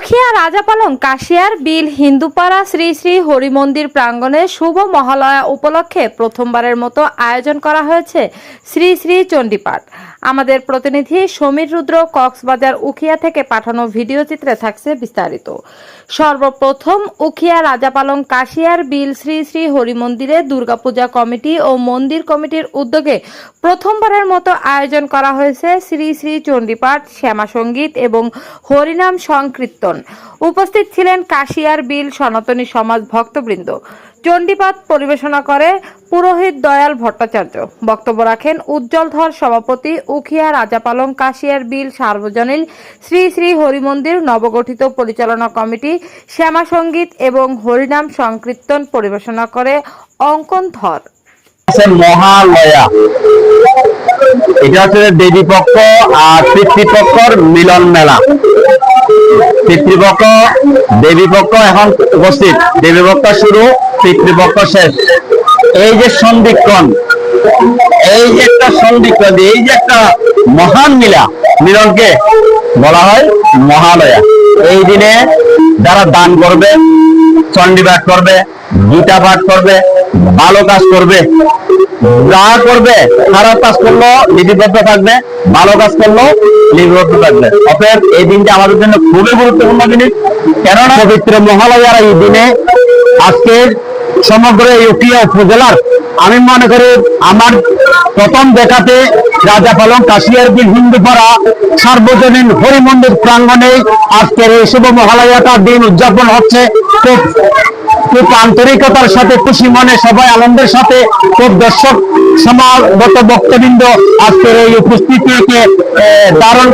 উখিয়া রাজাপালং, কাশিয়ার বিল, হিন্দুপাড়া শ্রী শ্রী হরিমন্দির প্রাঙ্গণে শুভ মহালয়া উপলক্ষে প্রথমবারের মতো আয়োজন করা হয়েছে শ্রী শ্রী চণ্ডীপাঠ। আমাদের প্রতিনিধি সমীর রুদ্র, কক্সবাজার উখিয়া থেকে পাঠানো ভিডিও চিত্রে থাকছে বিস্তারিত। সর্বপ্রথম উখিয়া রাজাপালং, কাশিয়ার বিল শ্রী শ্রী হরিমন্দিরে দুর্গাপূজা কমিটি ও মন্দির কমিটির উদ্যোগে প্রথমবারের মতো আয়োজন করা হয়েছে শ্রী শ্রী চণ্ডীপাঠ শ্যামা সংগীত এবং হরিনাম সংকীর্তন উপস্থিত ছিলেন কাশিয়ার বিল সনাতনী সমাজ ভক্তবৃন্দ। চণ্ডীপাঠ পরিবেশনা করে পুরোহিত দয়াল ভট্টাচার্য। বক্তব্য রাখেন উজ্জ্বল ধর সভাপতি উখিয়া রাজাপালং কাশিয়ার বিল সার্বজনীন শ্রী শ্রী হরিমন্দির নবগঠিত পরিচালনা কমিটি শ্যামা সংগীত এবং হরিনাম সংকীর্তন পরিবেশনা করে অঙ্কন ধর। মহালয়া। এটা হচ্ছে দেবী পক্ষ আর পিতৃপক্ষর মিলন মেলা। পিতৃপক্ষ দেবী পক্ষ এখন উপস্থিত। দেবী পক্ষ শুরু, পিতৃপক্ষ শেষ। এই যে সন্ধিক্ষণ, এই যে একটা সন্ধিক্ষণ, এই যে একটা মহান মিলা, মিলনকে বলা হয় মহালয়া। এই দিনে যারা দান করবে, চণ্ডীপাঠ করবে গীতা পাঠ করবে ভালো কাজ করবে, যা করবে, খারাপ কাজ করলেও লিপিবদ্ধ থাকবে, ভালো কাজ করলেও লিপিবদ্ধ থাকবে। অতএব এই দিনটা আমাদের জন্য খুবই গুরুত্বপূর্ণ জিনিস কেননা পবিত্র মহালয়ার এই দিনে সমগ্র এই উকিয়া উপজেলার, আমি মনে করি আমার প্রথম দেখাতে রাজা পালং কাশিয়ার বিল হিন্দুপাড়া সার্বজনীন হরিমন্দির প্রাঙ্গণে আজকের এই শুভ মহালয়াটা দিন উদযাপন হচ্ছে। খুব আন্তরিকতার সাথে খুশি মনে সবাই আনন্দের সাথে খুব দর্শক সমাগত বক্তবৃন্দ আজকের এই উপস্থিতিকে ধারণ